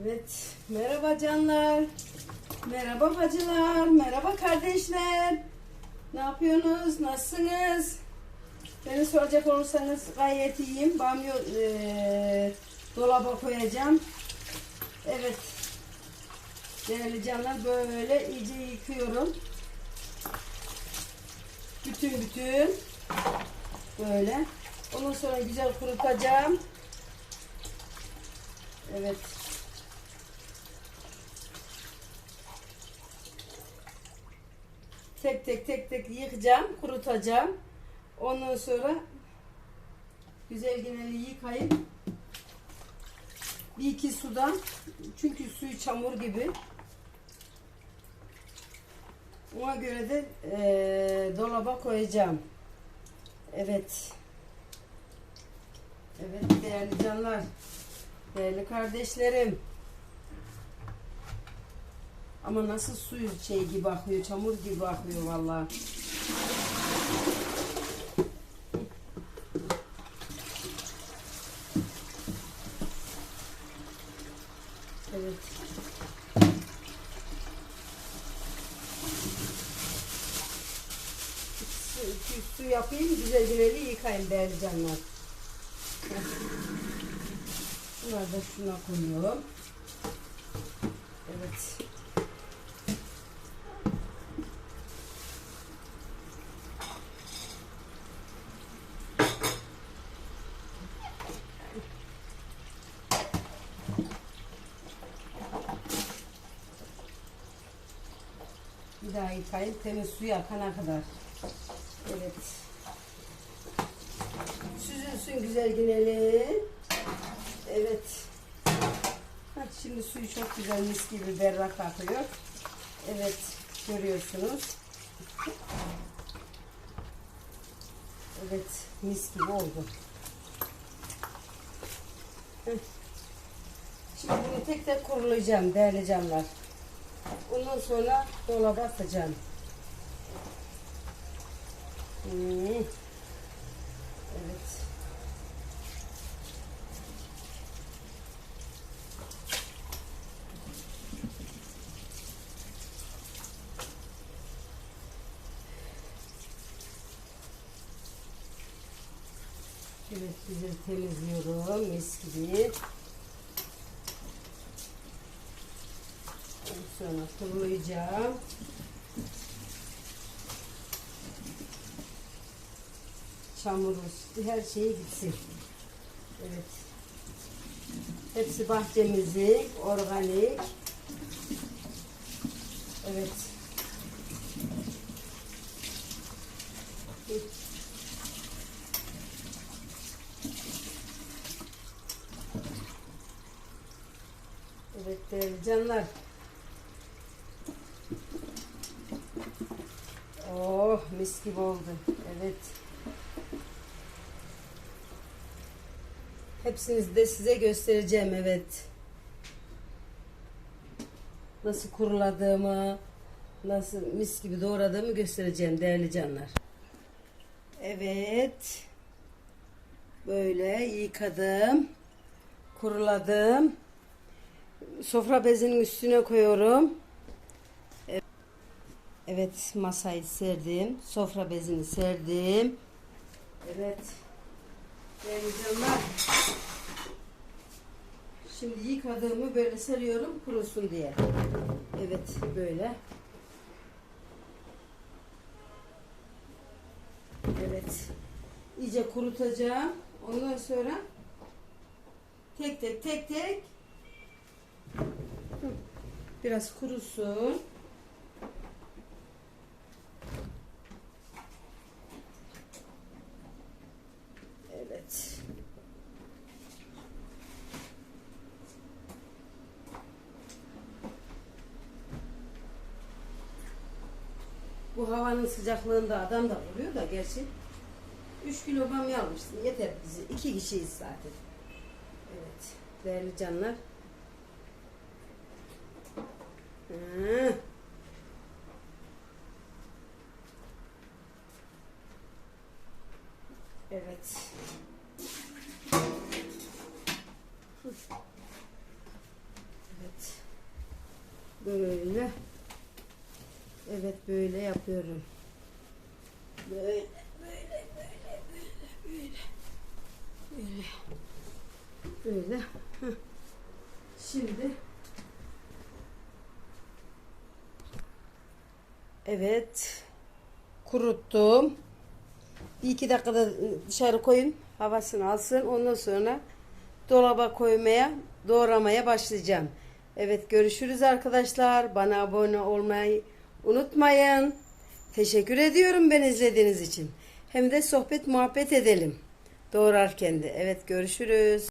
Evet, merhaba canlar. Merhaba bacılar, merhaba kardeşler. Ne yapıyorsunuz, nasılsınız? Beni soracak olursanız gayet iyiyim. Bamyo eee, dolaba koyacağım. Evet. Değerli canlar böyle iyice yıkıyorum. Bütün bütün. Böyle. Ondan sonra güzel kurutacağım. Evet. Tek tek tek tek yıkacağım, kurutacağım. Ondan sonra güzel yine yıkayıp bir iki sudan çünkü suyu çamur gibi. Ona göre de eee, dolaba koyacağım. Evet. Evet değerli canlar. Değerli kardeşlerim. Ama nasıl suyu şey gibi akıyor, çamur gibi akıyor vallahi. Evet. Su, yapayım, güzel yıkayayım değerli canlar. Bunları da şuna koyuyorum. Evet. Bir daha yıkayayım temiz suyu akana kadar. Evet. Süzülsün güzel güneli. Evet. Bak şimdi suyu çok güzel mis gibi berrak akıyor. Evet görüyorsunuz. Evet mis gibi oldu. Şimdi bunu tek tek kurulayacağım değerli canlar. Ondan sonra dolaba atacağım. Hmm. Evet. Evet güzel temizliyorum mis. Sonra kurulayacağım. Çamuru, her şeyi gitsin. Evet. Hepsi bahçemizin, organik. Evet. Evet değerli canlar. Mis gibi oldu. Evet. Hepsini de size göstereceğim evet. Nasıl kuruladığımı, nasıl mis gibi doğradığımı göstereceğim değerli canlar. Evet. Böyle yıkadım. Kuruladım. Sofra bezinin üstüne koyuyorum. Evet masayı serdim. Sofra bezini serdim. Evet. Canlar. Şimdi yıkadığımı böyle seriyorum kurusun diye. Evet böyle. Evet. İyice kurutacağım. Ondan sonra tek tek tek tek biraz kurusun. Evet. Bu havanın sıcaklığında adam da oluyor da gerçi. 3 kilo bamya almışsın. Yeter bize. İki kişiyiz zaten. Evet. Değerli canlar. Hı. Evet. Böyle. Evet böyle yapıyorum. Böyle böyle böyle böyle böyle böyle böyle. Şimdi Evet. Kuruttum. Bir iki dakikada dışarı koyun. Havasını alsın. Ondan sonra dolaba koymaya, doğramaya başlayacağım. Evet görüşürüz arkadaşlar. Bana abone olmayı unutmayın. Teşekkür ediyorum beni izlediğiniz için. Hem de sohbet muhabbet edelim. Doğrarken de. Evet görüşürüz.